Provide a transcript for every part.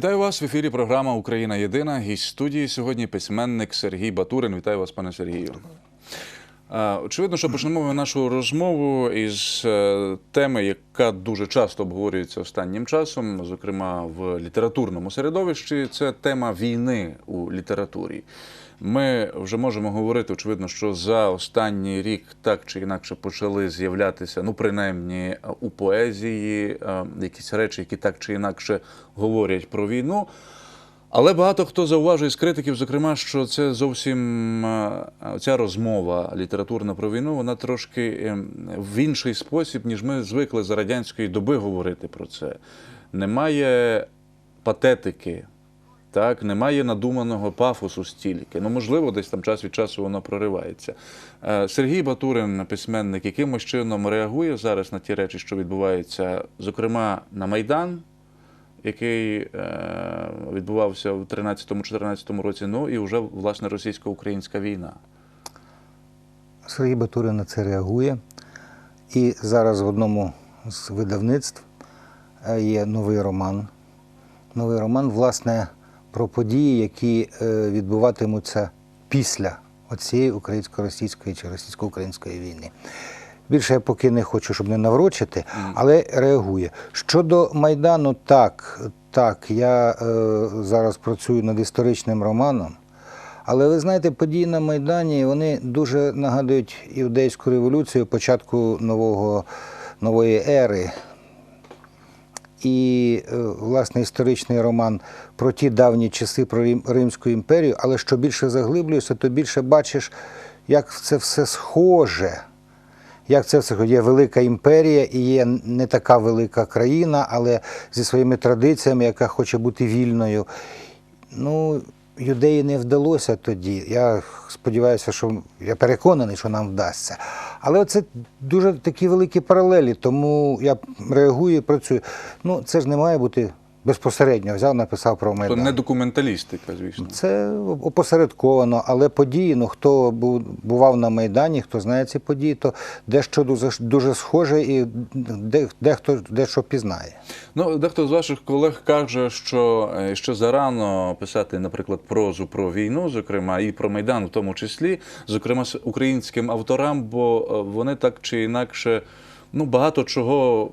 Вітаю вас в ефірі. Програма Україна Єдина. Гість студії сьогодні письменник Сергій Батурин. Вітаю вас, пане Сергію. Очевидно, що почнемо ми нашу розмову із е, теми, яка дуже часто обговорюється останнім часом, зокрема в літературному середовищі. Це тема війни у літературі. Ми вже можемо говорити, очевидно, що за останній рік так чи інакше почали з'являтися, ну принаймні у поезії, е, якісь речі, які так чи інакше говорять про війну. Але багато хто зауважує з критиків, зокрема, що це зовсім е, ця розмова літературна про війну, вона трошки е, в інший спосіб, ніж ми звикли за радянської доби говорити про це. Немає патетики, так, немає надуманого пафосу стільки. Ну, можливо, десь там час від часу воно проривається. Е, Сергій Батурин, письменник, якимось чином реагує зараз на ті речі, що відбуваються, зокрема на Майдан який е, відбувався в 13-14 році, ну і вже власне російсько-українська війна. Сергій Батурин на це реагує. І зараз в одному з видавництв е, є новий роман. Новий роман, власне, про події, які е, відбуватимуться після оцієї українсько-російської чи російсько-української війни. Більше я поки не хочу, щоб не наврочити, але реагує. Щодо Майдану, так, так, я е, зараз працюю над історичним романом. Але ви знаєте, події на Майдані вони дуже нагадують іудейську революцію початку нового, нової ери. І, е, власне, історичний роман про ті давні часи про Рим- Римську імперію, але що більше заглиблюєшся, то більше бачиш, як це все схоже. Як це все є велика імперія і є не така велика країна, але зі своїми традиціями, яка хоче бути вільною. Ну, юдеї не вдалося тоді. Я сподіваюся, що я переконаний, що нам вдасться. Але це дуже такі великі паралелі, тому я реагую і працюю. Ну, це ж не має бути безпосередньо. Взяв, написав про То Майдан. не документалістика, звісно. Це опосередковано, але події, ну хто бував на Майдані, хто знає ці події, то дещо дуже, дуже схоже і дехто дещо пізнає. Ну, дехто з ваших колег каже, що ще зарано писати, наприклад, прозу про війну, зокрема, і про Майдан, в тому числі, зокрема, з українським авторам, бо е, вони так чи інакше ну, багато чого.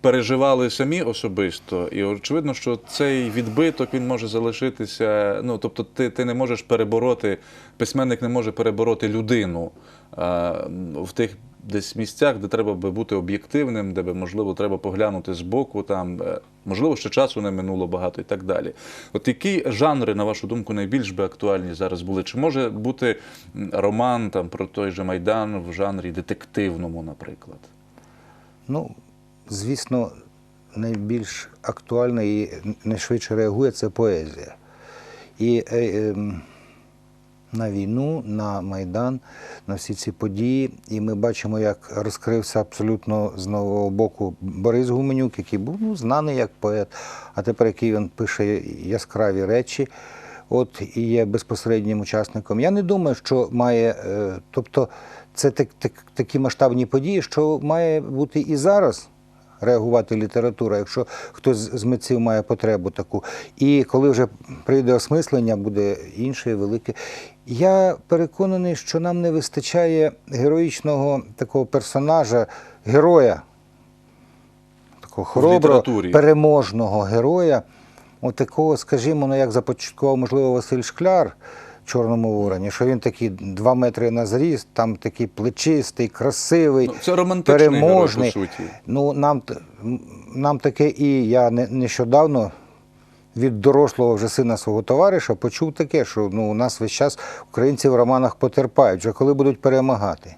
Переживали самі особисто, і очевидно, що цей відбиток він може залишитися. Ну тобто, ти, ти не можеш перебороти, письменник не може перебороти людину а, в тих десь місцях, де треба би бути об'єктивним, де би можливо треба поглянути збоку, там е, можливо ще часу не минуло багато і так далі. От які жанри, на вашу думку, найбільш би актуальні зараз були? Чи може бути роман там про той же майдан в жанрі детективному, наприклад? Ну, звісно, найбільш актуальна і найшвидше реагує це поезія. І е, ем, на війну, на Майдан, на всі ці події. І ми бачимо, як розкрився абсолютно з нового боку Борис Гуменюк, який був ну, знаний як поет, а тепер який він пише яскраві речі. От і є безпосереднім учасником. Я не думаю, що має, е, тобто це так, так, такі масштабні події, що має бути і зараз реагувати література, якщо хтось з митців має потребу таку. І коли вже прийде осмислення, буде інше велике. Я переконаний, що нам не вистачає героїчного такого персонажа, героя, такого хороброго, переможного героя. От скажімо, ну як започаткував, можливо, Василь Шкляр Чорному вороні, що він такий два метри на зріст, там такий плечистий, красивий, Ну, це романтичний герой, по суті. Ну, нам, нам таке і я не, нещодавно від дорослого вже сина свого товариша почув таке, що ну, у нас весь час українці в романах потерпають, вже коли будуть перемагати.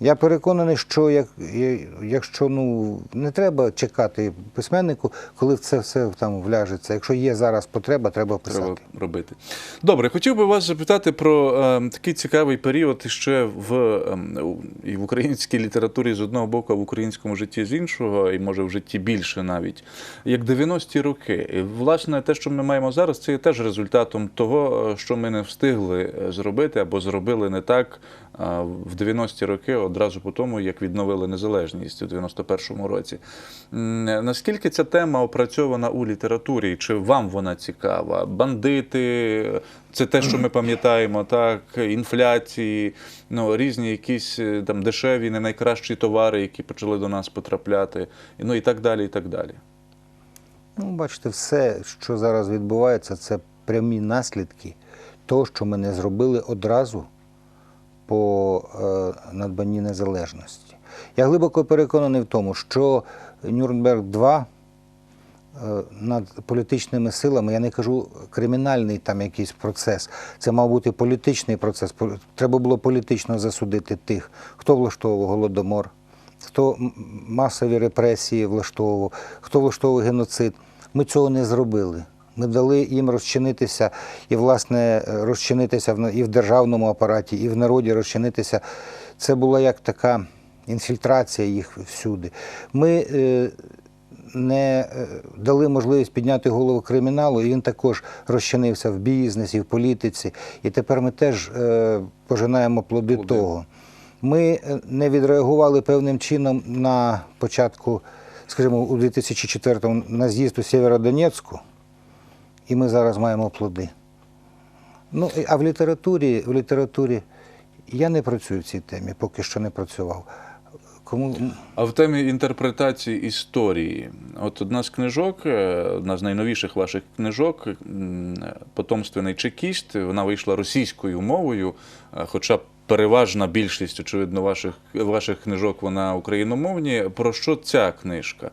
Я переконаний, що як, якщо ну, не треба чекати письменнику, коли це все там вляжеться. Якщо є зараз потреба, треба писати. Треба робити. Добре, хотів би вас запитати про е, такий цікавий період ще в, е, і в українській літературі з одного боку, а в українському житті з іншого, і може в житті більше навіть, як 90-ті роки. І, власне, те, що ми маємо зараз, це є теж результатом того, е, що ми не встигли е, зробити або зробили не так е, в 90-ті роки, одразу по тому, як відновили незалежність у 91-му році. Наскільки ця тема опрацьована у літературі? Чи вам вона цікава? Бандити, це те, що ми пам'ятаємо, так, інфляції, ну, різні якісь е, там дешеві, не найкращі товари, які почали до нас потрапляти, ну і так далі, і так далі. Ну, бачите, все, що зараз відбувається, це прямі наслідки того, що ми не зробили одразу по е, надбанні незалежності. Я глибоко переконаний в тому, що Нюрнберг 2 е, над політичними силами, я не кажу кримінальний там якийсь процес, це мав бути політичний процес. Треба було політично засудити тих, хто влаштовував голодомор, хто масові репресії влаштовував, хто влаштовував геноцид. Ми цього не зробили. Ми дали їм розчинитися і, власне, розчинитися і в державному апараті, і в народі розчинитися. Це була як така інфільтрація їх всюди. Ми е, не е, дали можливість підняти голову криміналу, і він також розчинився в бізнесі, в політиці. І тепер ми теж е, пожинаємо плоди, Плоди. того. Ми не відреагували певним чином на початку, скажімо, у 2004-му на з'їзд у Сєвєродонецьку, і ми зараз маємо плоди. Ну, а в літературі, в літературі я не працюю в цій темі, поки що не працював. Кому А в темі інтерпретації історії, от одна з книжок, е, одна з найновіших ваших книжок, потомственний чекіст, вона вийшла російською мовою, е, хоча переважна більшість, очевидно, ваших, ваших книжок вона україномовні. Про що ця книжка?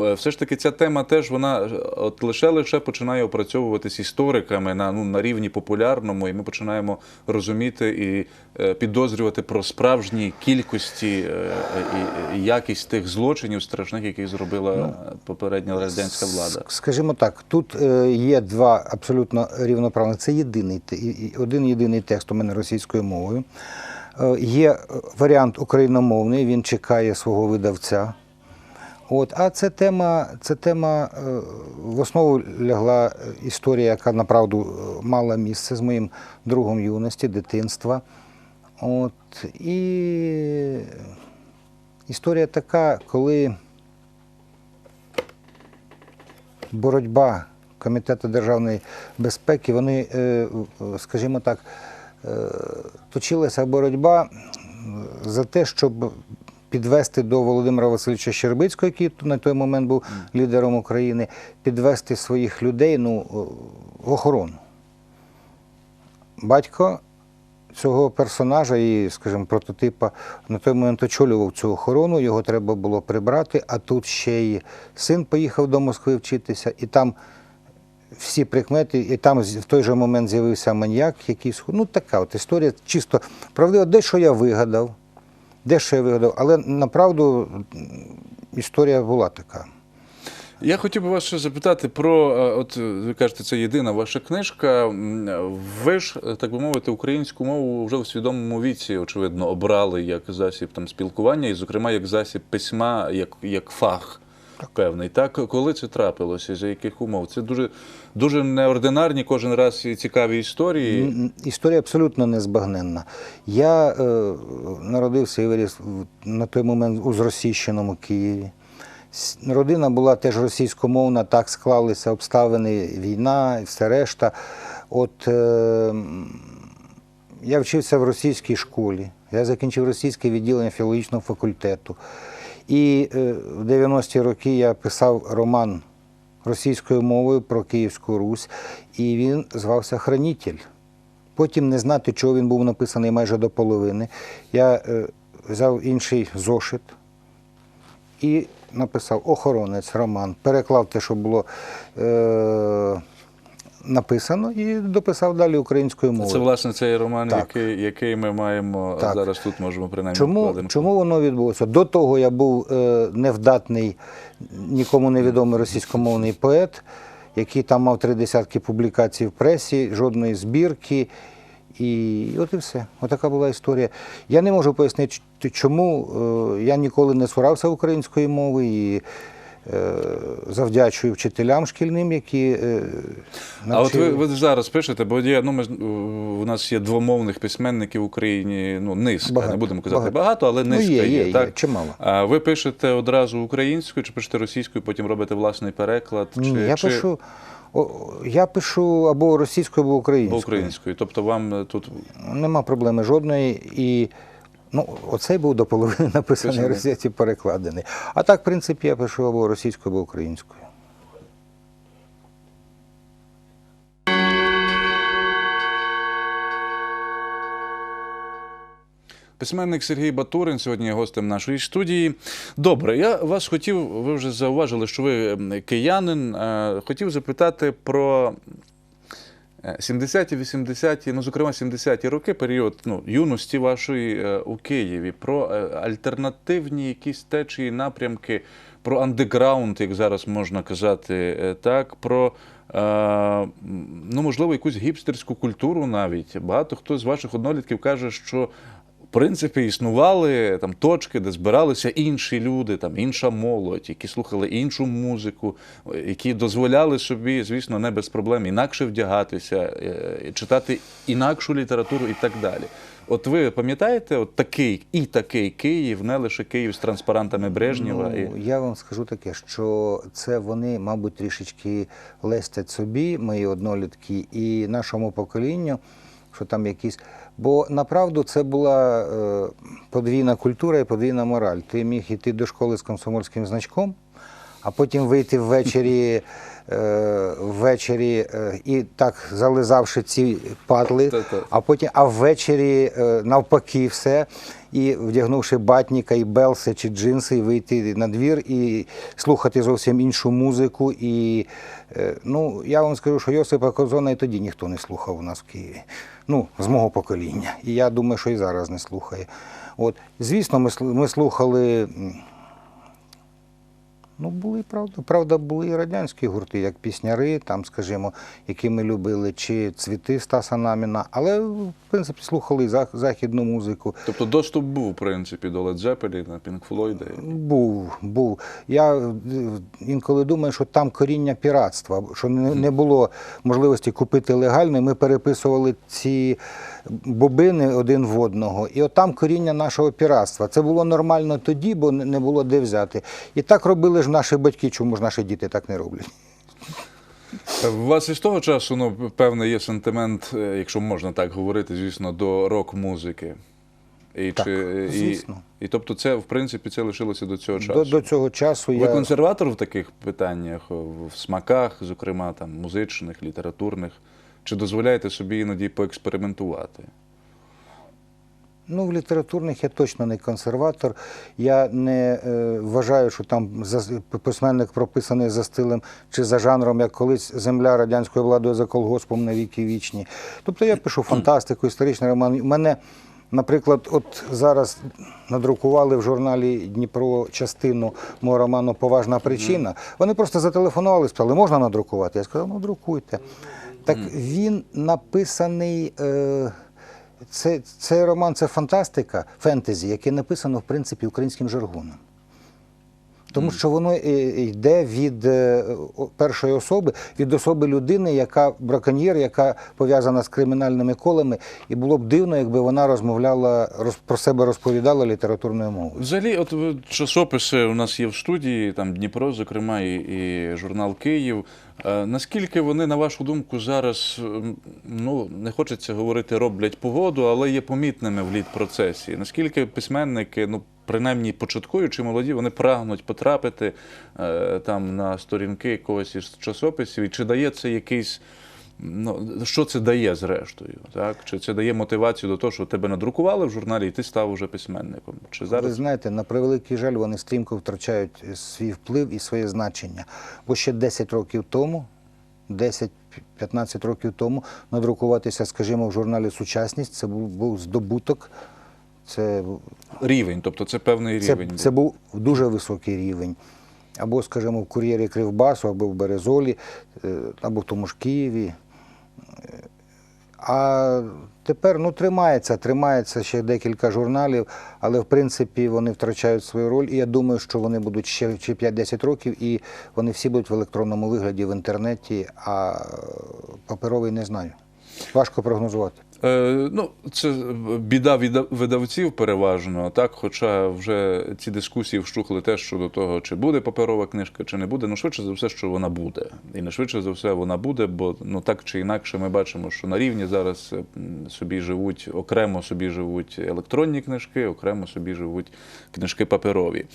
Е, Все ж таки, ця тема теж вона е, от лише лише починає опрацьовуватись істориками на, ну, на рівні популярному, і ми починаємо розуміти і е, підозрювати про справжні кількості і, якість тих злочинів страшних, які зробила попередня радянська влада. Скажімо так, тут є два абсолютно рівноправних. Це єдиний один єдиний текст у мене російською мовою. Е, Є е, варіант україномовний, він чекає свого видавця. От, а це тема, це тема е, в основу лягла історія, яка направду мала місце з моїм другом юності, дитинства. От, і історія така, коли боротьба Комітету державної безпеки, вони, скажімо так, точилася боротьба за те, щоб підвести до Володимира Васильовича Щербицького, який на той момент був лідером України, підвести своїх людей ну, в охорону. Батько цього персонажа і, скажімо, прототипа на той момент очолював цю охорону, його треба було прибрати, а тут ще й син поїхав до Москви вчитися, і там всі прикмети, і там в той же момент з'явився маньяк, який сход- Ну, така от історія чисто правдива. Дещо я вигадав, дещо я вигадав, але направду історія була така. Я хотів би вас ще запитати про, е, от е, ви кажете, це єдина ваша книжка. Ви ж, е, так би мовити, українську мову вже в свідомому віці, очевидно, обрали як засіб там спілкування, і, зокрема, як засіб письма, як, як фах. Певний, так коли це трапилося, за яких умов? Це дуже дуже неординарні кожен раз цікаві історії. Історія абсолютно незбагненна. Я е, народився і виріс на той момент у зросійщеному Києві. Родина була теж російськомовна, так склалися обставини, війна і все решта. От е, я вчився в російській школі, я закінчив російське відділення філологічного факультету. І е, в 90-ті роки я писав роман російською мовою про Київську Русь, і він звався Хранитель. Потім не знати, чого він був написаний майже до половини. Я е, взяв інший зошит і написав Охоронець роман, переклав те, що було е, написано, і дописав далі українською мовою. Це власне цей роман, Так. який, який ми маємо Так. зараз тут можемо принаймні Чому, вкладемо. чому воно відбулося? До того я був е, невдатний, нікому невідомий російськомовний поет, який там мав три десятки публікацій в пресі, жодної збірки. І от і все. Отака була історія. Я не можу пояснити, чому е, я ніколи не цурався української мови. І завдячую вчителям шкільним, які е, А от ви, ви зараз пишете, бо є, ну, ми, у нас є двомовних письменників в Україні, ну, низка, Багато, не будемо казати багато. багато, але Ну, низка є, є, є, є, так? чимало. А ви пишете одразу українською, чи пишете російською, потім робите власний переклад? Ні, я чи... пишу. Я пишу або російською, або Або українською. українською. Тобто вам е, тут Нема проблеми жодної. І ну, оцей був до половини написаний Писаний. російською, перекладений. А так, в принципі, я пишу або російською, або українською. Письменник Сергій Батурин сьогодні є гостем нашої студії. Добре, я вас хотів, ви вже зауважили, що ви киянин. е, Хотів запитати про 70-ті, 80-ті, ну, зокрема, 70-ті роки, період ну, юності вашої е, у Києві, про е, альтернативні якісь течії, напрямки, про андеграунд, як зараз можна казати, е, так, про. е, Ну, можливо, якусь гіпстерську культуру навіть. Багато хто з ваших однолітків каже, що в принципі існували там точки, де збиралися інші люди, там інша молодь, які слухали іншу музику, які дозволяли собі, звісно, не без проблем інакше вдягатися, е, читати інакшу літературу і так далі. От ви пам'ятаєте, от такий і такий Київ, не лише Київ з транспарантами Брежнєва. і... Ну, я вам скажу таке, що це вони, мабуть, трішечки лестять собі, мої однолітки, і нашому поколінню, що там якісь. Бо направду це була е, подвійна культура і подвійна мораль. Ти міг йти до школи з комсомольським значком, а потім вийти ввечері, е, ввечері е, і так зализавши ці падли, а потім, а ввечері навпаки все. І вдягнувши батніка, і белси чи джинси, і вийти на двір і слухати зовсім іншу музику. І ну, я вам скажу, що Йосипа Козона і тоді ніхто не слухав у нас в Києві. Ну, з мого покоління. І я думаю, що і зараз не слухає. От, звісно, ми, слу- ми слухали. Ну, були, правда, правда, були і радянські гурти, як пісняри, там, скажімо, які ми любили, чи цвіти Стаса Наміна, але, в принципі, слухали західну музику. Тобто доступ був, в принципі, до Led Zeppelin, Pink Floyd. Був, був. Я е, інколи думаю, що там коріння піратства, що не, не було можливості купити легально. Ми переписували ці бобини один в одного. І от там коріння нашого піратства. Це було нормально тоді, бо не було де взяти. І так робили ж наші батьки, чому ж наші діти так не роблять? У вас із того часу, ну, певний є сентимент, е, якщо можна так говорити, звісно, до рок-музики. І, Так, і, звісно. і, тобто, це, в принципі, це лишилося до цього часу. До, до цього часу Ви я. консерватор в таких питаннях, в смаках, зокрема, там, музичних, літературних. Чи дозволяєте собі іноді поекспериментувати? Ну, в літературних я точно не консерватор. Я не е, вважаю, що там за, письменник прописаний за стилем чи за жанром, як колись земля радянською владою за колгоспом на віки вічні. Тобто я пишу фантастику, історичний роман. У мене, наприклад, от зараз надрукували в журналі Дніпро частину мого роману Поважна причина. Вони просто зателефонували, сказали, можна надрукувати? Я сказав, ну друкуйте. Так він написаний. Е, це, цей роман це фантастика, фентезі, яке написано, в принципі, українським жаргоном. Тому що воно е, йде від е, першої особи, від особи людини, яка браконьєр, яка пов'язана з кримінальними колами, і було б дивно, якби вона розмовляла, про себе розповідала літературною мовою. Взагалі, от часописи у нас є в студії, там Дніпро, зокрема, і, і журнал Київ. Е, Наскільки вони, на вашу думку, зараз, ну не хочеться говорити, роблять погоду, але є помітними в літ-процесі? Наскільки письменники, ну принаймні початкуючи молоді, вони прагнуть потрапити е, там на сторінки якогось із часописів? І чи дає це якийсь Ну, що це дає зрештою? Так? Чи це дає мотивацію до того, що тебе надрукували в журналі, і ти став уже письменником? Чи Ви знаєте, на превеликий жаль, вони стрімко втрачають е, свій вплив і своє значення. Бо ще 10 років тому, 10-15 років тому, надрукуватися, скажімо, в журналі Сучасність це був, був здобуток. Це, рівень? Тобто це певний це, рівень. це був дуже високий рівень. Або, скажімо, в кур'єрі Кривбасу, або в Березолі, е, або в тому ж Києві. А тепер ну, тримається, тримається ще декілька журналів, але в принципі вони втрачають свою роль. І я думаю, що вони будуть ще чи 5-10 років, і вони всі будуть в електронному вигляді в інтернеті, а паперовий не знаю. Важко прогнозувати. Е, ну, це біда видавців переважно, так. Хоча вже ці дискусії вщухли теж щодо того, чи буде паперова книжка, чи не буде. Ну, швидше за все, що вона буде. І не швидше за все вона буде, бо ну так чи інакше ми бачимо, що на рівні зараз собі живуть, окремо собі живуть електронні книжки, окремо собі живуть книжки паперові.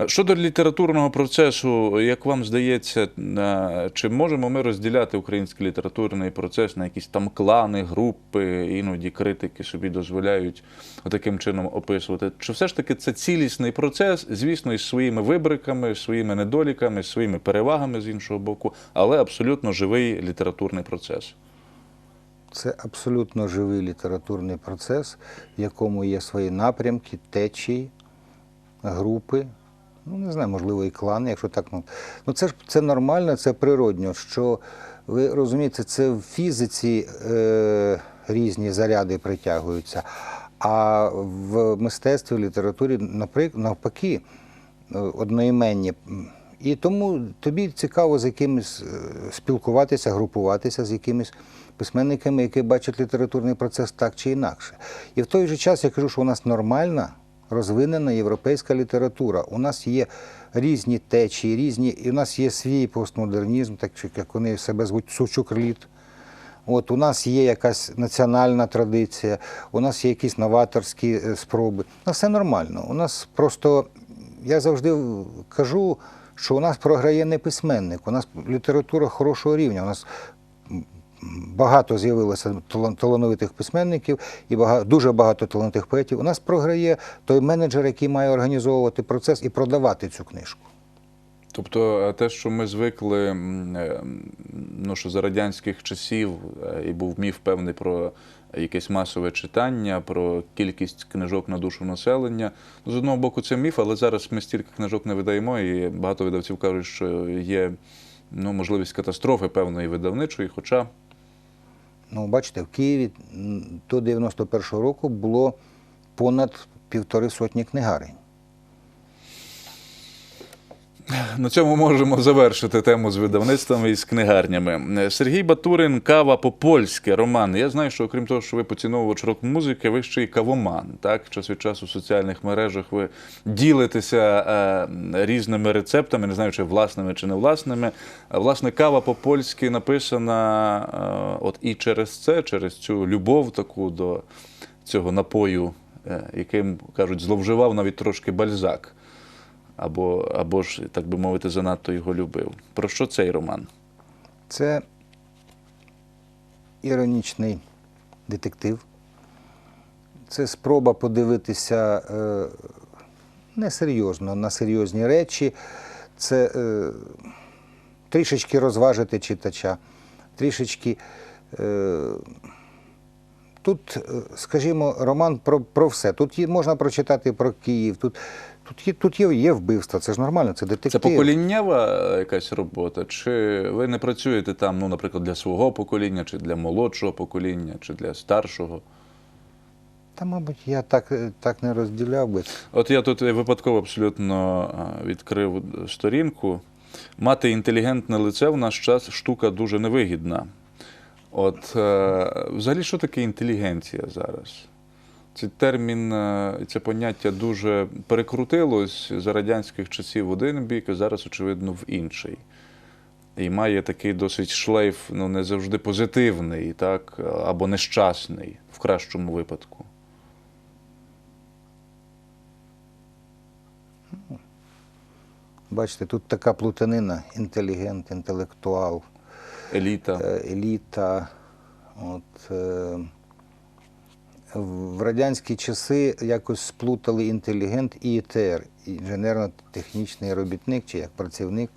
Е, Щодо літературного процесу, як вам здається, е, чи можемо ми розділяти український літературний процес на якісь там клани, групи, іноді критики собі дозволяють таким чином описувати? Чи все ж таки це цілісний процес, звісно, із своїми вибриками, своїми недоліками, своїми перевагами з іншого боку, але абсолютно живий літературний процес? Це абсолютно живий літературний процес, в якому є свої напрямки, течії, групи. Ну, не знаю, можливо, і клани, якщо так. Ну, ну це ж це нормально, це природньо. Що ви розумієте, це в фізиці е, різні заряди притягуються, а в мистецтві, в літературі, наприк- навпаки, е, одноіменні. І тому тобі цікаво з якимось е, спілкуватися, групуватися з якимись письменниками, які бачать літературний процес так чи інакше. І в той же час я кажу, що у нас нормальна, розвинена європейська література. У нас є різні течії, різні, і у нас є свій постмодернізм, так як вони себе звуть Сучук-Літ. От у нас є якась національна традиція, у нас є якісь новаторські е, спроби. У нас все нормально. У нас просто, я завжди кажу, що у нас програє не письменник, у нас література хорошого рівня. У нас багато з'явилося талан- талановитих письменників і багато, дуже багато талановитих поетів. У нас програє той менеджер, який має організовувати процес і продавати цю книжку. Тобто е, те, що ми звикли, е, ну що за радянських часів е, і був міф певний про якесь масове читання, про кількість книжок на душу населення. Ну, з одного боку, це міф, але зараз ми стільки книжок не видаємо, і багато видавців кажуть, що є ну, можливість катастрофи певної видавничої, хоча Ну, бачите, в Києві до 91-го року було понад півтори сотні книгарень. На цьому можемо завершити тему з видавництвами і з книгарнями. Сергій Батурин, кава по-польськи, роман. Я знаю, що окрім того, що ви поціновувач рок-музики, ви ще й кавоман. Так, час від часу в соціальних мережах ви ділитеся е, різними рецептами, не знаю, чи власними чи не власними. Власне, кава по-польськи написана е, от і через це, через цю любов таку до цього напою, е, яким кажуть, зловживав навіть трошки бальзак або, або ж, так би мовити, занадто його любив. Про що цей роман? Це іронічний детектив. Це спроба подивитися е, несерйозно на серйозні речі. Це е, трішечки розважити читача, трішечки. Е, Тут, е, скажімо, роман про, про все. Тут можна прочитати про Київ, тут, тут, є, тут є, є вбивство, це ж нормально, це детектив. Це поколіннєва е, якась робота? Чи ви не працюєте там, ну, наприклад, для свого покоління, чи для молодшого покоління, чи для старшого? Та, мабуть, я так, е, так не розділяв би. От я тут випадково абсолютно е, відкрив сторінку. Мати інтелігентне лице в наш час штука дуже невигідна. От е, взагалі, що таке інтелігенція зараз? Цей термін, е, це поняття дуже перекрутилось за радянських часів в один бік, а зараз, очевидно, в інший. І має такий досить шлейф, ну не завжди позитивний, так, або нещасний в кращому випадку. Бачите, тут така плутанина: інтелігент, інтелектуал, Еліта. е, еліта. От, е, в радянські часи якось сплутали інтелігент і ІТР, інженерно-технічний робітник чи як працівник.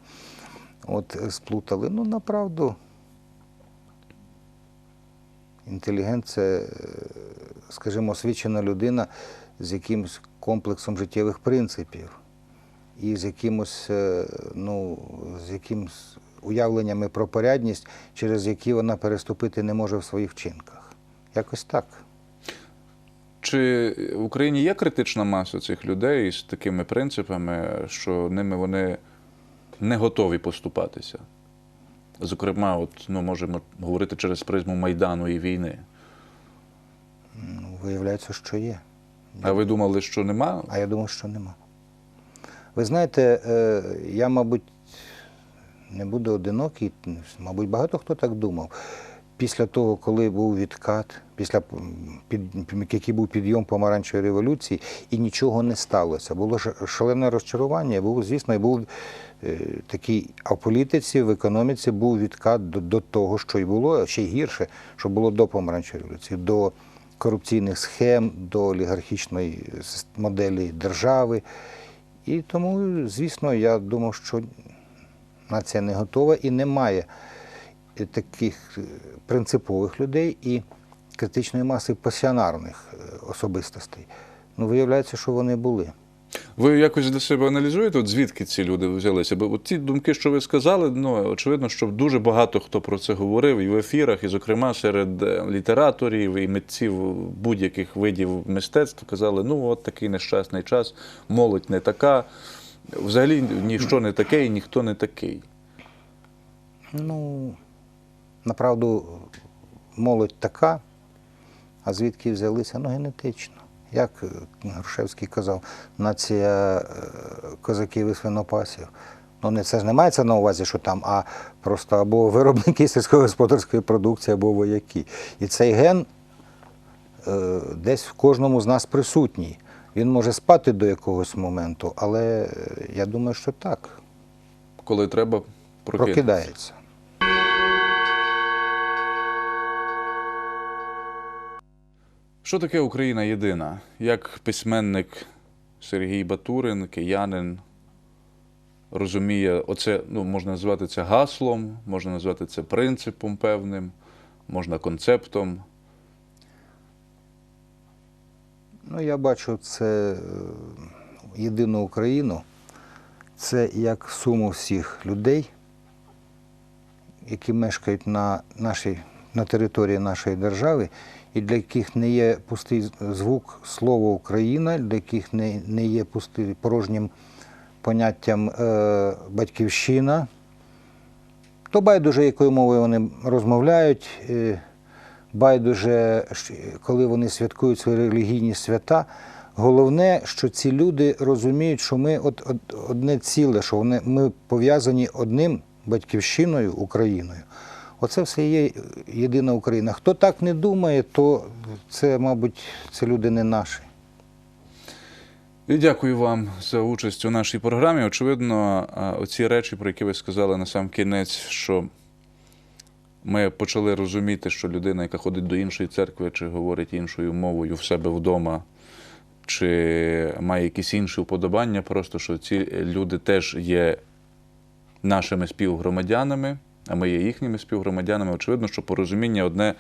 От е, сплутали. Ну, направду, інтелігент це, е, скажімо, освічена людина з якимось комплексом життєвих принципів і з якимось, е, ну, з якимось уявленнями про порядність, через які вона переступити не може в своїх вчинках. Якось так. Чи в Україні є критична маса цих людей з такими принципами, що ними вони не готові поступатися? Зокрема, от, ну, можемо говорити через призму Майдану і війни. Ну, виявляється, що є. А ви думали, що нема? А я думав, що нема. Ви знаєте, е, я, мабуть, не буду одинокий, мабуть, багато хто так думав. Після того, коли був відкат, після під, який був підйом помаранчевої революції, і нічого не сталося. Було шалене розчарування, був, звісно, і був е, такий, а в політиці, в економіці був відкат до, до того, що й було, ще й гірше, що було до помаранчевої революції, до корупційних схем, до олігархічної моделі держави. І тому, звісно, я думав, що нація не готова і немає е, таких е, принципових людей і критичної маси пасіонарних е, особистостей. Ну, виявляється, що вони були. Ви якось для себе аналізуєте, от звідки ці люди взялися? Бо от ті думки, що ви сказали, ну очевидно, що дуже багато хто про це говорив і в ефірах, і, зокрема, серед е, літераторів і митців будь-яких видів мистецтв казали, ну от такий нещасний час, молодь не така. Взагалі ніщо не таке і ніхто не такий. Ну, направду, молодь така, а звідки взялися? Ну, генетично. Як е, Грушевський казав, нація е, козаків і свинопасів. Ну, не це ж не мається на увазі, що там, а просто або виробники сільськогосподарської продукції, або вояки. І цей ген е, десь в кожному з нас присутній. Він може спати до якогось моменту, але я думаю, що так, Коли треба прокидатися. прокидається. Що таке Україна єдина? Як письменник Сергій Батурин, киянин, розуміє, оце ну, можна назвати це гаслом, можна назвати це принципом певним, можна концептом. Ну, я бачу це е, єдину Україну. Це як суму всіх людей, які мешкають на, нашій, на території нашої держави, і для яких не є пустий звук слово Україна, для яких не, не є пустий порожнім поняттям е, батьківщина. То байдуже, якою мовою вони розмовляють, е, байдуже, коли вони святкують свої релігійні свята. Головне, що ці люди розуміють, що ми от, от, одне ціле, що вони, ми пов'язані одним батьківщиною, Україною. Оце все є єдина Україна. Хто так не думає, то це, мабуть, це люди не наші. Дякую вам за участь у нашій програмі. Очевидно, оці речі, про які ви сказали на сам кінець, що ми почали розуміти, що людина, яка ходить до іншої церкви, чи говорить іншою мовою в себе вдома, чи має якісь інші вподобання, просто що ці люди теж є нашими співгромадянами, а ми є їхніми співгромадянами. Очевидно, що порозуміння одне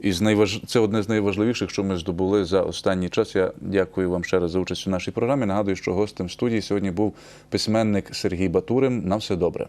із найваж... це одне з найважливіших, що ми здобули за останній час. Я дякую вам ще раз за участь у нашій програмі. Нагадую, що гостем студії сьогодні був письменник Сергій Батурин. На все добре.